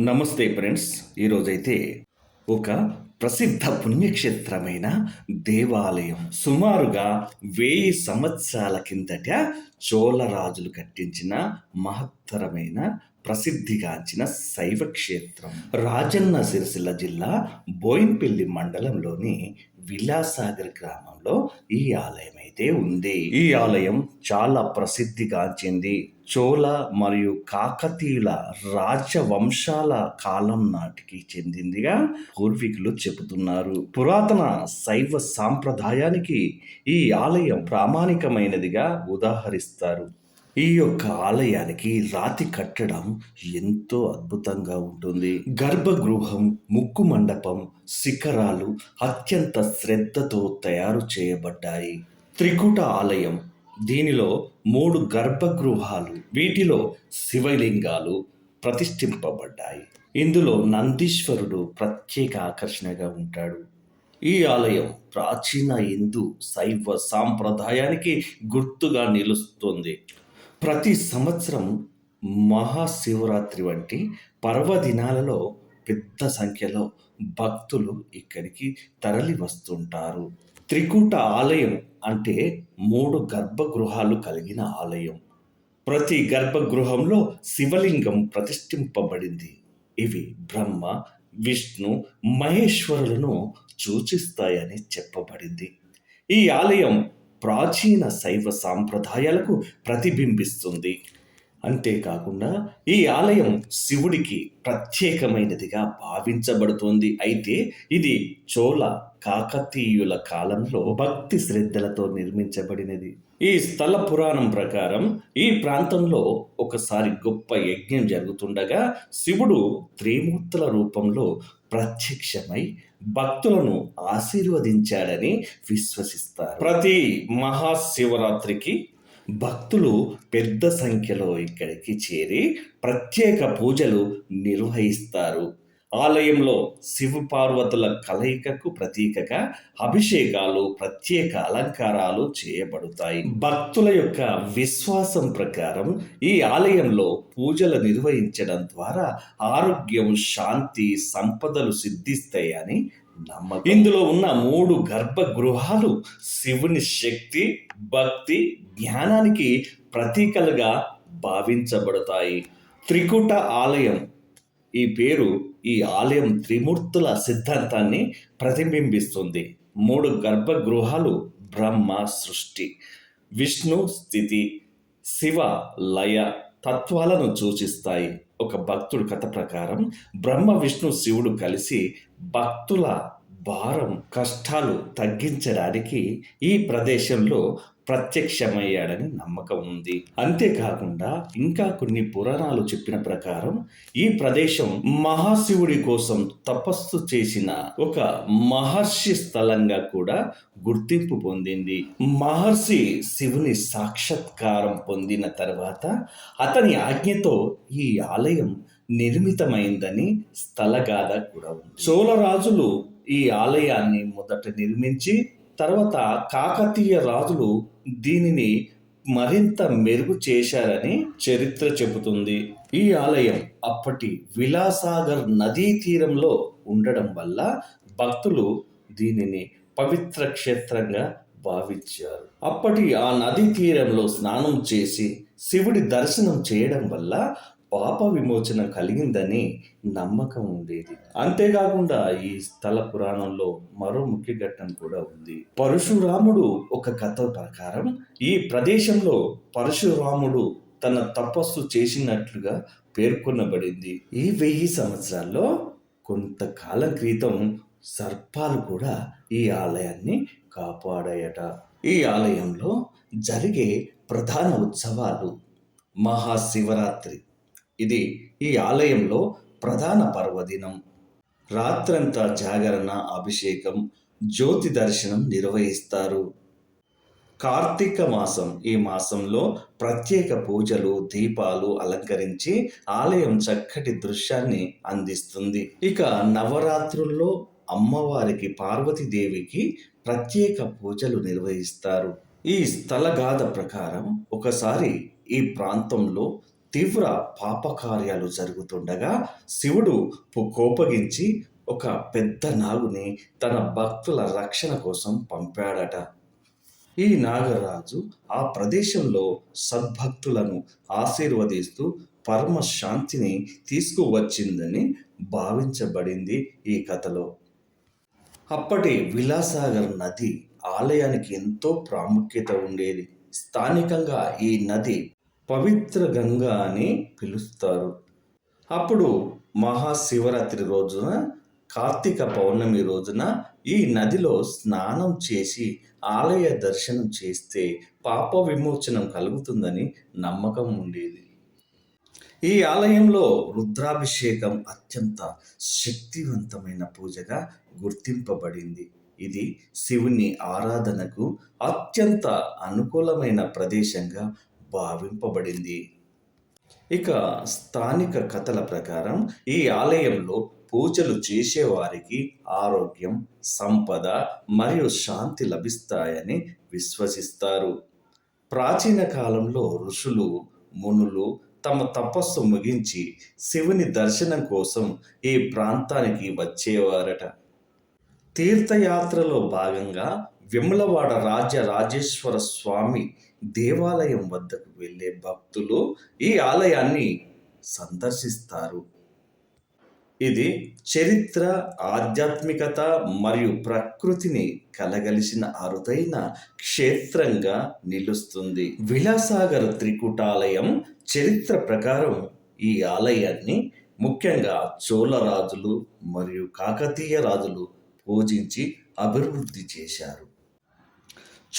నమస్తే ఫ్రెండ్స్. ఈరోజైతే ఒక ప్రసిద్ధ పుణ్యక్షేత్రమైన దేవాలయం. సుమారుగా వెయ్యి సంవత్సరాల కిందట చోళరాజులు కట్టించిన మహత్తరమైన ప్రసిద్ధిగాంచిన శైవ క్షేత్రం రాజన్న సిరిసిల్ల జిల్లా బోయిన్పల్లి మండలంలోని విలాసాగర్ గ్రామంలో ఈ ఆలయం అయితే ఉంది. ఈ ఆలయం చాలా ప్రసిద్ధిగాంచింది చోళ మరియు కాకతీయుల రాజవంశాల కాలం నాటికి చెందిందిగా పూర్వీకులు చెబుతున్నారు. పురాతన శైవ సాంప్రదాయానికి ఈ ఆలయం ప్రామాణికమైనదిగా ఉదాహరిస్తారు. ఈ యొక్క ఆలయానికి రాతి కట్టడం ఎంతో అద్భుతంగా ఉంటుంది. గర్భగృహం ముక్కు మండపం శిఖరాలు అత్యంత శ్రద్ధతో తయారు చేయబడ్డాయి. త్రికుట ఆలయం దీనిలో మూడు గర్భగృహాలు వీటిలో శివలింగాలు ప్రతిష్ఠింపబడ్డాయి. ఇందులో నందీశ్వరుడు ప్రత్యేక ఆకర్షణగా ఉంటాడు. ఈ ఆలయం ప్రాచీన హిందూ శైవ సాంప్రదాయానికి గుర్తుగా నిలుస్తుంది. ప్రతి సంవత్సరం మహాశివరాత్రి వంటి పర్వదినాలలో పెద్ద సంఖ్యలో భక్తులు ఇక్కడికి తరలి వస్తుంటారు. త్రికూట ఆలయం అంటే మూడు గర్భగృహాలు కలిగిన ఆలయం. ప్రతి గర్భగృహంలో శివలింగం ప్రతిష్ఠింపబడింది. ఇవి బ్రహ్మ విష్ణు మహేశ్వరులను సూచిస్తాయని చెప్పబడింది. ఈ ఆలయం ప్రాచీన శైవ సాంప్రదాయాలకు ప్రతిబింబిస్తుంది. అంతేకాకుండా ఈ ఆలయం శివుడికి ప్రత్యేకమైనదిగా భావించబడుతోంది. అయితే ఇది చోళ కాకతీయుల కాలంలో భక్తి శ్రద్ధలతో నిర్మించబడినది. ఈ స్థల పురాణం ప్రకారం ఈ ప్రాంతంలో ఒకసారి గొప్ప యజ్ఞం జరుగుతుండగా శివుడు త్రిమూర్తుల రూపంలో ప్రత్యక్షమై భక్తులను ఆశీర్వదించాడని విశ్వసిస్తారు. ప్రతి మహాశివరాత్రికి భక్తులు పెద్ద సంఖ్యలో ఇక్కడికి చేరి ప్రత్యేక పూజలు నిర్వహిస్తారు. ఆలయంలో శివపార్వతుల కలయికకు ప్రతీకగా అభిషేకాలు ప్రత్యేక అలంకారాలు చేయబడతాయి. భక్తుల యొక్క విశ్వాసం ప్రకారం ఈ ఆలయంలో పూజలు నిర్వహించడం ద్వారా ఆరోగ్యం శాంతి సంపదలు సిద్ధిస్తాయని నమ్మకం. ఇందులో ఉన్న మూడు గర్భగృహాలు శివుని శక్తి భక్తి జ్ఞానానికి ప్రతీకలుగా భావించబడతాయి. త్రికుట ఆలయం ఈ పేరు ఈ ఆలయం త్రిమూర్తుల సిద్ధాంతాన్ని ప్రతిబింబిస్తుంది. మూడు గర్భగృహాలు బ్రహ్మ సృష్టి. విష్ణు స్థితి శివ లయ తత్వాలను సూచిస్తాయి. ఒక భక్తుడు కథ ప్రకారం బ్రహ్మ విష్ణు శివుడు కలిసి భక్తుల భారం కష్టాలు తగ్గించడానికి ఈ ప్రదేశంలో ప్రత్యక్షమయ్యాడని నమ్మకం ఉంది. అంతేకాకుండా ఇంకా కొన్ని పురాణాలు చెప్పిన ప్రకారం ఈ ప్రదేశం మహాశివుడి కోసం తపస్సు చేసిన ఒక మహర్షి స్థలంగా కూడా గుర్తింపు పొందింది. మహర్షి శివుని సాక్షాత్కారం పొందిన తర్వాత అతని ఆజ్ఞతో ఈ ఆలయం నిర్మితమైందని స్థలగాథ కూడా ఉంది. చోళరాజులు ఈ ఆలయాన్ని మొదట నిర్మించి తర్వాత కాకతీయ రాజులు దీనిని మరింత మెరుగు చేశారని చరిత్ర చెబుతుంది. ఈ ఆలయం అప్పటి విలాసాగర్ నదీ తీరంలో ఉండడం వల్ల భక్తులు దీనిని పవిత్ర క్షేత్రంగా భావించారు. అప్పటి ఆ నదీ తీరంలో స్నానం చేసి శివుడి దర్శనం చేయడం వల్ల పాప విమోచన కలిగిందని నమ్మకం ఉండేది. అంతేకాకుండా ఈ స్థల పురాణంలో మరో ముఖ్య ఘట్టం కూడా ఉంది. పరశురాముడు ఒక కథ ప్రకారం ఈ ప్రదేశంలో పరశురాముడు తన తపస్సు చేసినట్లుగా పేర్కొనబడింది. ఈ వెయ్యి సంవత్సరాల్లో కొంతకాలం క్రితం సర్పాలు కూడా ఈ ఆలయాన్ని కాపాడాయట. ఈ ఆలయంలో జరిగే ప్రధాన ఉత్సవాలు మహాశివరాత్రి. ఇది ఈ ఆలయంలో ప్రధాన పర్వదినం. రాత్రంతా జాగరణ అభిషేకం జ్యోతి దర్శనం నిర్వహిస్తారు. కార్తీక మాసం ఈ మాసంలో ప్రత్యేక పూజలు దీపాలు అలంకరించి ఆలయం చక్కటి దృశ్యాన్ని అందిస్తుంది. ఇక నవరాత్రుల్లో అమ్మవారికి పార్వతీదేవికి ప్రత్యేక పూజలు నిర్వహిస్తారు. ఈ స్థలగాథ ప్రకారం ఒకసారి ఈ ప్రాంతంలో తీవ్ర పాపకార్యాలు జరుగుతుండగా శివుడు కోపగించి ఒక పెద్ద నాగుని తన భక్తుల రక్షణ కోసం పంపాడట. ఈ నాగరాజు ఆ ప్రదేశంలో సద్భక్తులను ఆశీర్వదిస్తూ పరమ శాంతిని తీసుకువచ్చిందని భావించబడింది ఈ కథలో. అప్పటి విలాసాగర్ నది ఆలయానికి ఎంతో ప్రాముఖ్యత ఉండేది. స్థానికంగా ఈ నది పవిత్ర గంగా అని పిలుస్తారు. అప్పుడు మహాశివరాత్రి రోజున కార్తీక పౌర్ణమి రోజున ఈ నదిలో స్నానం చేసి ఆలయ దర్శనం చేస్తే పాప విమోచనం కలుగుతుందని నమ్మకం ఉండేది. ఈ ఆలయంలో రుద్రాభిషేకం అత్యంత శక్తివంతమైన పూజగా గుర్తింపబడింది. ఇది శివుని ఆరాధనకు అత్యంత అనుకూలమైన ప్రదేశంగా భావింపబడింది. ఇక స్థానిక కథల ప్రకారం ఈ ఆలయంలో పూజలు చేసేవారికి ఆరోగ్యం సంపద మరియు శాంతి లభిస్తాయని విశ్వసిస్తారు. ప్రాచీన కాలంలో ఋషులు మునులు తమ తపస్సు ముగించి శివుని దర్శనం కోసం ఈ ప్రాంతానికి వచ్చేవారట. తీర్థయాత్రలో భాగంగా విమలవాడ రాజ్య రాజేశ్వర స్వామి దేవాలయం వద్దకు వెళ్ళే భక్తులు ఈ ఆలయాన్ని సందర్శిస్తారు. ఇది చరిత్ర ఆధ్యాత్మికత మరియు ప్రకృతిని కలగలిసిన అరుదైన క్షేత్రంగా నిలుస్తుంది. విలాసాగర్ త్రికుటాలయం చరిత్ర ప్రకారం ఈ ఆలయాన్ని ముఖ్యంగా చోళరాజులు మరియు కాకతీయ రాజులు పూజించి అభివృద్ధి చేశారు.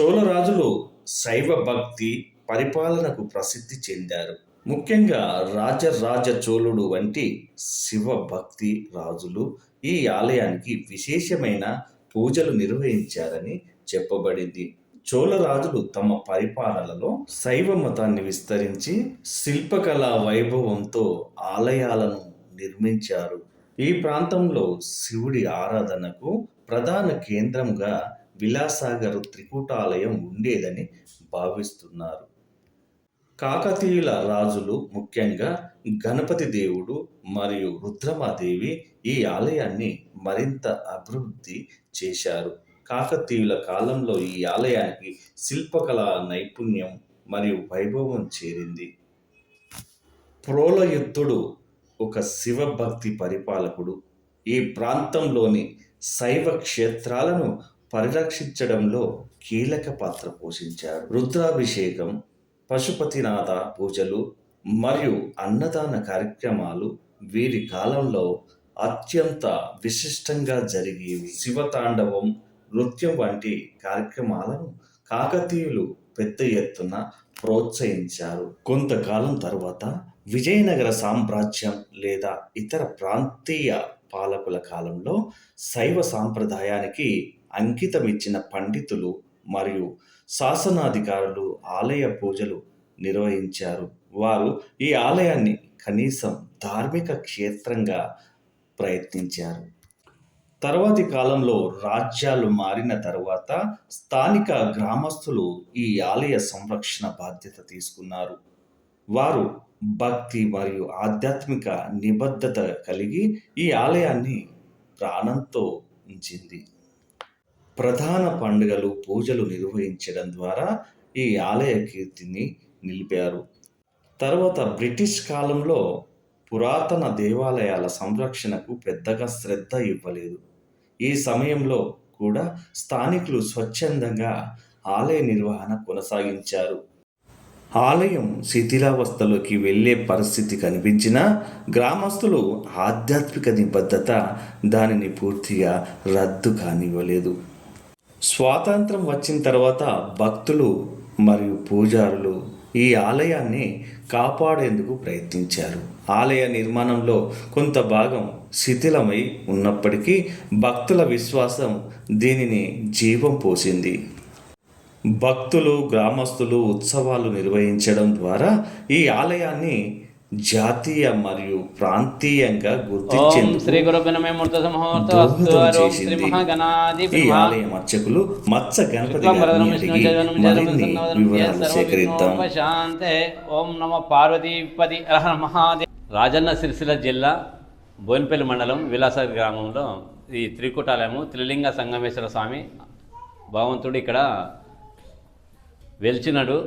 చోళరాజులు శైవ భక్తి పరిపాలనకు ప్రసిద్ధి చెందారు. ముఖ్యంగా రాజరాజ చోళుడు వంటి శివ భక్తి రాజులు ఈ ఆలయానికి విశేషమైన పూజలు నిర్వహించారని చెప్పబడింది. చోళరాజులు తమ పరిపాలనలో శైవ మతాన్ని విస్తరించి శిల్పకళా వైభవంతో ఆలయాలను నిర్మించారు. ఈ ప్రాంతంలో శివుడి ఆరాధనకు ప్రధాన కేంద్రంగా విలాసాగర్ త్రికూటాలయం ఉండేదని భావిస్తున్నారు. కాకతీయుల రాజులు ముఖ్యంగా గణపతి దేవుడు మరియు రుద్రమాదేవి ఈ ఆలయాన్ని మరింత అభివృద్ధి చేశారు. కాకతీయుల కాలంలో ఈ ఆలయానికి శిల్పకళ నైపుణ్యం మరియు వైభవం చేరింది. ప్రోలయుద్ధుడు ఒక శివభక్తి పరిపాలకుడు. ఈ ప్రాంతంలోని శైవ క్షేత్రాలను పరిరక్షించడంలో కీలక పాత్ర పోషించారు. రుద్రాభిషేకం పశుపతినాథ పూజలు మరియు అన్నదాన కార్యక్రమాలు వీరి కాలంలో అత్యంత విశిష్టంగా జరిగేవి. శివతాండవం నృత్యం వంటి కార్యక్రమాలను కాకతీయులు పెద్ద ఎత్తున ప్రోత్సహించారు. కొంతకాలం తర్వాత విజయనగర సామ్రాజ్యం లేదా ఇతర ప్రాంతీయ పాలకుల కాలంలో శైవ సాంప్రదాయానికి అంకితమిచ్చిన పండితులు మరియు శాసనాధికారులు ఆలయ పూజలు నిర్వహించారు. వారు ఈ ఆలయాన్ని కనీసం ధార్మిక క్షేత్రంగా ప్రయత్నించారు. తర్వాతి కాలంలో రాజ్యాలు మారిన తర్వాత స్థానిక గ్రామస్తులు ఈ ఆలయ సంరక్షణ బాధ్యత తీసుకున్నారు. వారు భక్తి మరియు ఆధ్యాత్మిక నిబద్ధత కలిగి ఈ ఆలయాన్ని ప్రాణంతో ఉంచింది. ప్రధాన పండుగలు పూజలు నిర్వహించడం ద్వారా ఈ ఆలయ కీర్తిని నిలిపారు. తర్వాత బ్రిటిష్ కాలంలో పురాతన దేవాలయాల సంరక్షణకు పెద్దగా శ్రద్ధ ఇవ్వలేదు. ఈ సమయంలో కూడా స్థానికులు స్వచ్ఛందంగా ఆలయ నిర్వహణ కొనసాగించారు. ఆలయం శిథిలావస్థలోకి వెళ్ళే పరిస్థితి కనిపించినా గ్రామస్తులు ఆధ్యాత్మిక నిబద్ధత దానిని పూర్తిగా రద్దు కానివ్వలేదు. స్వాతంత్రం వచ్చిన తర్వాత భక్తులు మరియు పూజారులు ఈ ఆలయాన్ని కాపాడేందుకు ప్రయత్నించారు. ఆలయ నిర్మాణంలో కొంత భాగం శిథిలమై ఉన్నప్పటికీ భక్తుల విశ్వాసం దీనిని జీవం పోసింది. భక్తులు గ్రామస్తులు ఉత్సవాలు నిర్వహించడం ద్వారా ఈ ఆలయాన్ని జాతీయ మరియు ప్రాంతీయంగా గుర్తించేందుకు శ్రీ గురుభ్య నమే మూర్త సమూహూర్త దోహదం ఓం శ్రీ చేసింది. మహాగణాది ఈ ఆలయం అర్చకులు మత్స గణపతి మరిన్ని వివరాలు సేకరిద్దాం. శాంతే ఓం నమ పార్వతీపతి మహాదేవ్. రాజన్న సిరిసిల్ల జిల్లా బోయినపల్లి మండలం విలాస గ్రామంలో ఈ త్రికుటాలయము త్రిలింగ సంగమేశ్వర స్వామి భగవంతుడు ఇక్కడ వెలిచినడు.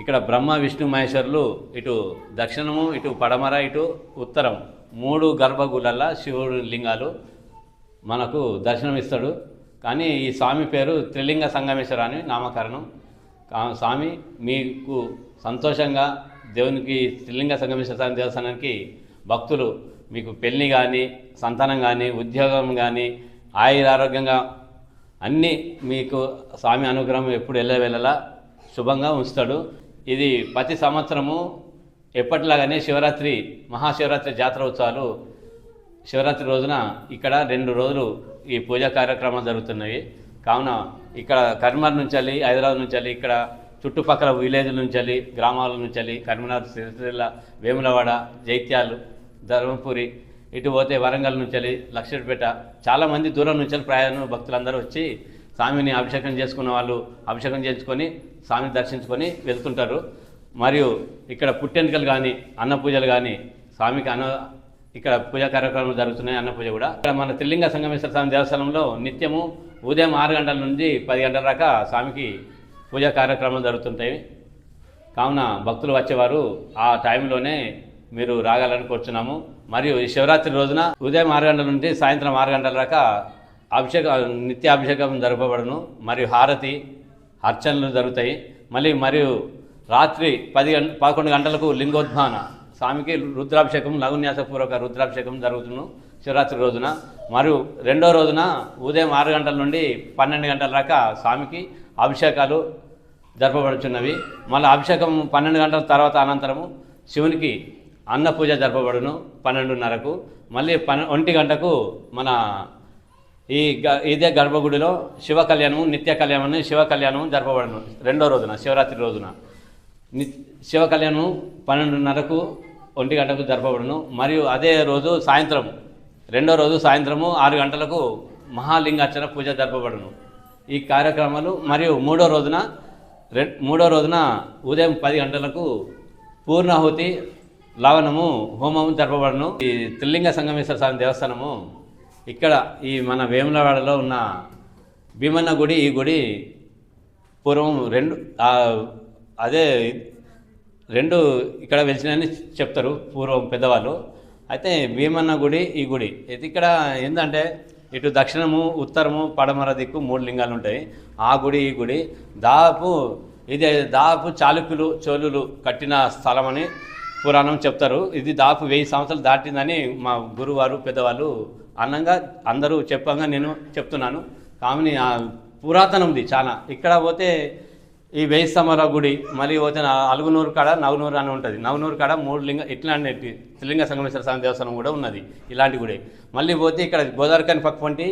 ఇక్కడ బ్రహ్మ విష్ణు మహేశ్వరులు ఇటు దక్షిణము ఇటు పడమర ఇటు ఉత్తరం. మూడు గర్భగుళ్ళల్లో శివుడు లింగాలు మనకు దర్శనమిస్తాడు. కానీ ఈ స్వామి పేరు త్రిలింగ సంగమేశ్వర అని నామకరణం. కా- స్వామి మీకు సంతోషంగా దేవునికి త్రిలింగ సంగమేశ్వర స్వామి దేవస్థానానికి భక్తులు మీకు పెళ్ళి కానీ సంతానం కానీ ఉద్యోగం కానీ ఆయుర ఆరోగ్యంగా అన్నీ మీకు స్వామి అనుగ్రహం ఎప్పుడు వెళ్ళవేళలా శుభంగా ఉంచుతాడు. ఇది ప్రతి సంవత్సరము ఎప్పటిలాగానే శివరాత్రి మహాశివరాత్రి జాతర ఉత్సవాలు. శివరాత్రి రోజున ఇక్కడ రెండు రోజులు ఈ పూజా కార్యక్రమాలు జరుగుతున్నాయి కావున ఇక్కడ కర్మర్ నుంచి వెళ్ళి హైదరాబాద్ నుంచి వెళ్ళి ఇక్కడ చుట్టుపక్కల విలేజ్ నుంచి వెళ్ళి గ్రామాల నుంచి వెళ్ళి కరీంనగర్ సిరిసిల్ల వేములవాడ జైత్యాలు ధర్మపురి ఇటు పోతే వరంగల్ నుంచి వెళ్ళి లక్షపేట చాలామంది దూరం నుంచి ప్రయాణం భక్తులందరూ వచ్చి స్వామిని అభిషేకం చేసుకున్న వాళ్ళు అభిషేకం చేసుకొని స్వామిని దర్శించుకొని వెళ్తుంటారు. మరియు ఇక్కడ పుట్టెంటుకలు కానీ అన్న పూజలు కానీ స్వామికి అన్న ఇక్కడ పూజా కార్యక్రమాలు జరుగుతున్నాయి అన్న పూజ కూడా. ఇక్కడ మన త్రిలింగ సంగమేశ్వర స్వామి దేవస్థానంలో నిత్యము ఉదయం ఆరు గంటల నుండి పది గంటల దాకా స్వామికి పూజా కార్యక్రమాలు జరుగుతుంటాయి. కావున భక్తులు వచ్చేవారు ఆ టైంలోనే మీరు రాగాలని కోరుచున్నాము మరియు ఈ శివరాత్రి రోజున ఉదయం ఆరు గంటల నుండి సాయంత్రం ఆరు గంటల దాకా అభిషేక నిత్య అభిషేకం జరపబడను. మరియు హారతి అర్చనలు జరుగుతాయి. మళ్ళీ మరియు రాత్రి పది గంట పదకొండు గంటలకు లింగోద్భాన స్వామికి రుద్రాభిషేకం లఘున్యాసపూర్వక రుద్రాభిషేకం జరుగుతును శివరాత్రి రోజున. మరియు రెండో రోజున ఉదయం ఆరు గంటల నుండి పన్నెండు గంటల దాకా స్వామికి అభిషేకాలు జరపబడుచున్నవి. మళ్ళీ అభిషేకం పన్నెండు గంటల తర్వాత అనంతరము శివునికి అన్న పూజ జరపబడును పన్నెండున్నరకు. మళ్ళీ పన్నె ఒంటి గంటకు మన ఈ గ ఇదే గర్భగుడిలో శివ కళ్యాణము నిత్య కళ్యాణం శివ కళ్యాణం జరపబడును రెండో రోజున శివరాత్రి రోజున. ని శివ కళ్యాణం పన్నెండున్నరకు ఒంటి గంటకు జరపబడును. మరియు అదే రోజు సాయంత్రం రెండో రోజు సాయంత్రము ఆరు గంటలకు మహాలింగార్చన పూజ జరపబడును. ఈ కార్యక్రమాలు మరియు మూడో రోజున రె మూడో రోజున ఉదయం పది గంటలకు పూర్ణాహుతి లవణము హోమము జరపబడును. ఈ త్రిలింగ సంగమేశ్వర స్వామి దేవస్థానము ఇక్కడ ఈ మన వేములవాడలో ఉన్న భీమన్న గుడి ఈ గుడి పూర్వం రెండు అదే రెండు ఇక్కడ వెలిసినని చెప్తారు పూర్వం పెద్దవాళ్ళు. అయితే భీమన్న గుడి ఈ గుడి. అయితే ఇక్కడ ఏంటంటే ఇటు దక్షిణము ఉత్తరము పడమర దిక్కు మూడు లింగాలు ఉంటాయి. ఆ గుడి ఈ గుడి. దాదాపు ఇది దాదాపు చాళుక్యులు చోళులు కట్టిన స్థలమని పురాణం చెప్తారు. ఇది దాపు వెయ్యి సంవత్సరాలు దాటిందని మా గురువారు పెద్దవాళ్ళు అన్నంగా అందరూ చెప్పంగా నేను చెప్తున్నాను. కామని ఆ పురాతనంది చాలా. ఇక్కడ పోతే ఈ వెయ్యి గుడి మళ్ళీ పోతే అలుగునూరు కాడ నవనూరు అని ఉంటుంది. నవనూరు కాడ మూడు లింగ ఇట్లాంటి త్రిలింగ సంగమేశ్వర స్వామి దేవస్థానం కూడా ఉన్నది ఇలాంటి గుడి. మళ్ళీ పోతే ఇక్కడ గోదావరికాని పక్క వంటి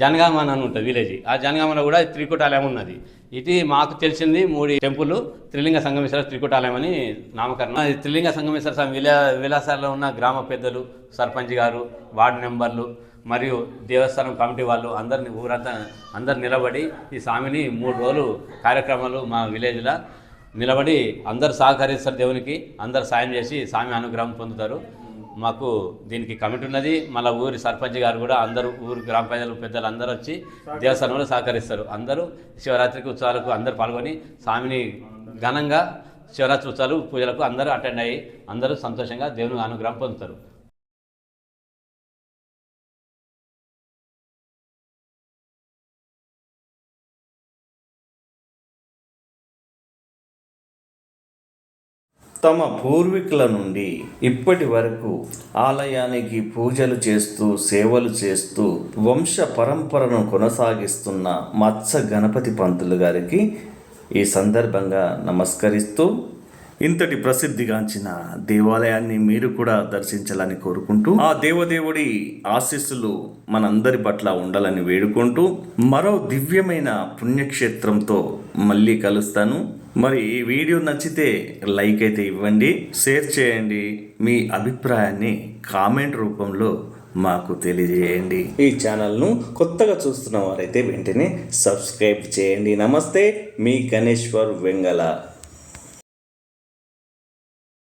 జనగామ అని ఉంటుంది విలేజ్. ఆ జనగామలో కూడా త్రికుటాలయం ఉన్నది. ఇది మాకు తెలిసింది మూడు టెంపుల్. త్రిలింగ సంగమేశ్వర త్రికుటాలయం అని నామకరణం త్రిలింగ సంగమేశ్వర స్వామి విలా విలాసాల్లో ఉన్న గ్రామ పెద్దలు సర్పంచ్ గారు వార్డు మెంబర్లు మరియు దేవస్థానం కమిటీ వాళ్ళు అందరిని ఊరంతా అందరు నిలబడి ఈ స్వామిని మూడు రోజులు కార్యక్రమాలు మా విలేజ్లో నిలబడి అందరు సహకరిస్తారు దేవునికి అందరు సాయం చేసి స్వామి అనుగ్రహం పొందుతారు. మాకు దీనికి కమిటీ ఉన్నది. మళ్ళీ ఊరి సర్పంచ్ గారు కూడా అందరూ ఊరు గ్రామ ప్రజలు పెద్దలు అందరూ వచ్చి దేవస్థానంలో సహకరిస్తారు. అందరూ శివరాత్రికి ఉత్సవాలకు అందరూ పాల్గొని స్వామిని ఘనంగా శివరాత్రి ఉత్సవాలు పూజలకు అందరూ అటెండ్ అయ్యి అందరూ సంతోషంగా దేవుని అనుగ్రహం పొందుతారు. తమ పూర్వీకుల నుండి ఇప్పటి వరకు ఆలయానికి పూజలు చేస్తూ సేవలు చేస్తూ వంశ పరంపరను కొనసాగిస్తున్న మత్స గణపతి పంతులు గారికి ఈ సందర్భంగా నమస్కరిస్తూ ఇంతటి ప్రసిద్ధిగాంచిన దేవాలయాన్ని మీరు కూడా దర్శించాలని కోరుకుంటూ ఆ దేవదేవుడి ఆశీస్సులు మనందరి పట్ల ఉండాలని వేడుకుంటూ మరో దివ్యమైన పుణ్యక్షేత్రంతో మళ్ళీ కలుస్తాను. మరి ఈ వీడియో నచ్చితే లైక్ అయితే ఇవ్వండి షేర్ చేయండి మీ అభిప్రాయాన్ని కామెంట్ రూపంలో మాకు తెలియజేయండి. ఈ ఛానల్ను కొత్తగా చూస్తున్న వారైతే వెంటనే సబ్స్క్రైబ్ చేయండి. నమస్తే మీ గణేశ్వర్ వెంగళ.